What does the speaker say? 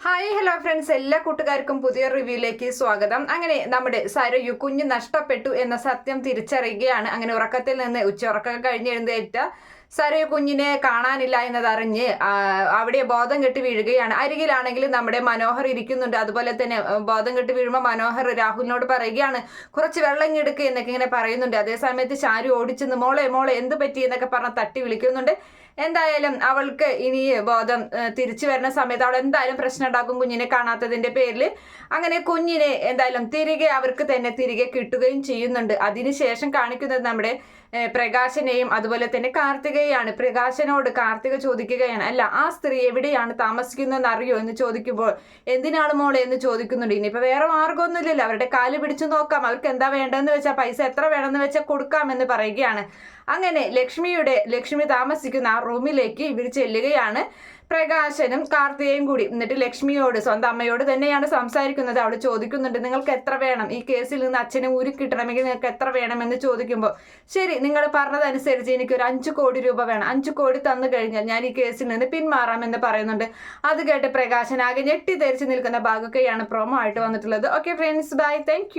Hi hello friends എല്ലാ കൂട്ടുകാർക്കും പുതിയ റിവ്യൂയിലേക്ക് സ്വാഗതം. അങ്ങനെ നമ്മുടെ സരയു കുഞ്ഞ് നഷ്ടപ്പെട്ടു എന്ന സത്യം തിരിച്ചറിയുകയാണ്. അങ്ങനെ ഉറക്കത്തിൽ നിന്ന് ഉച്ചയുറക്കം കഴിഞ്ഞെഴുന്നേറ്റ സരയു കുഞ്ഞിനെ കാണാനില്ല എന്നതറിഞ്ഞ് അവിടെ ബോധം കെട്ടി വീഴുകയാണ്. അരികിലാണെങ്കിൽ നമ്മുടെ മനോഹർ ഇരിക്കുന്നുണ്ട്. അതുപോലെ തന്നെ ബോധം കെട്ടി വീഴുമ്പോൾ മനോഹർ രാഹുലിനോട് പറയുകയാണ് കുറച്ച് വെള്ളം എടുക്കുക എന്നൊക്കെ ഇങ്ങനെ പറയുന്നുണ്ട്. അതേസമയത്ത് ചാരു ഓടിച്ചെന്ന് മോളെ മോളെ എന്ത് പറ്റി? എന്നൊക്കെ പറഞ്ഞ് തട്ടി വിളിക്കുന്നുണ്ട്. എന്തായാലും അവൾക്ക് ഇനി ബോധം തിരിച്ചു വരുന്ന സമയത്ത് അവൾ എന്തായാലും പ്രശ്നം ഉണ്ടാക്കും കുഞ്ഞിനെ കാണാത്തതിന്റെ പേരിൽ. അങ്ങനെ കുഞ്ഞിനെ എന്തായാലും തിരികെ അവർക്ക് തന്നെ തിരികെ കിട്ടുകയും ചെയ്യുന്നുണ്ട്. അതിനുശേഷം കാണിക്കുന്നത് നമ്മുടെ പ്രകാശനെയും അതുപോലെ തന്നെ കാർത്തികയാണ് പ്രകാശനോട് കാർത്തിക ചോദിക്കുകയാണ്. അല്ല ആ സ്ത്രീ എവിടെയാണ് താമസിക്കുന്നതെന്ന് അറിയോ എന്ന് ചോദിക്കുമ്പോൾ എന്തിനാണ് മോളെ? എന്ന് ചോദിക്കുന്നുണ്ട്. ഇനിയിപ്പോൾ വേറെ മാർഗമൊന്നുമില്ലല്ലോ അവരുടെ കാൽ പിടിച്ചു നോക്കാം. അവർക്ക് എന്താ വേണ്ടതെന്ന് വെച്ചാൽ പൈസ എത്ര വേണമെന്ന് വെച്ചാൽ കൊടുക്കാം എന്ന് പറയുകയാണ്. അങ്ങനെ ലക്ഷ്മിയുടെ ലക്ഷ്മി താമസിക്കുന്ന ആ റൂമിലേക്ക് ഇവർ ചെല്ലുകയാണ്. പ്രകാശനും കാർത്തികയും കൂടി. എന്നിട്ട് ലക്ഷ്മിയോട് സ്വന്തം അമ്മയോട് തന്നെയാണ് സംസാരിക്കുന്നത്. അവൾ ചോദിക്കുന്നുണ്ട് നിങ്ങൾക്ക് എത്ര വേണം? ഈ കേസിൽ നിന്ന് അച്ഛനെ ഊരി കിട്ടണമെങ്കിൽ നിങ്ങൾക്ക് എത്ര വേണമെന്ന് ചോദിക്കുമ്പോൾ ശരി നിങ്ങൾ പറഞ്ഞതനുസരിച്ച് എനിക്ക് ഒരു അഞ്ച് കോടി രൂപ വേണം. അഞ്ച് കോടി തന്നു കഴിഞ്ഞാൽ ഞാൻ ഈ കേസിൽ നിന്ന് പിന്മാറാമെന്ന് പറയുന്നുണ്ട്. അത് കേട്ട് പ്രകാശൻ ആകെ ഞെട്ടിത്തെറിച്ച് നിൽക്കുന്ന ഭാഗമൊക്കെയാണ് പ്രോമോ ആയിട്ട് വന്നിട്ടുള്ളത്. Okay friends bye thank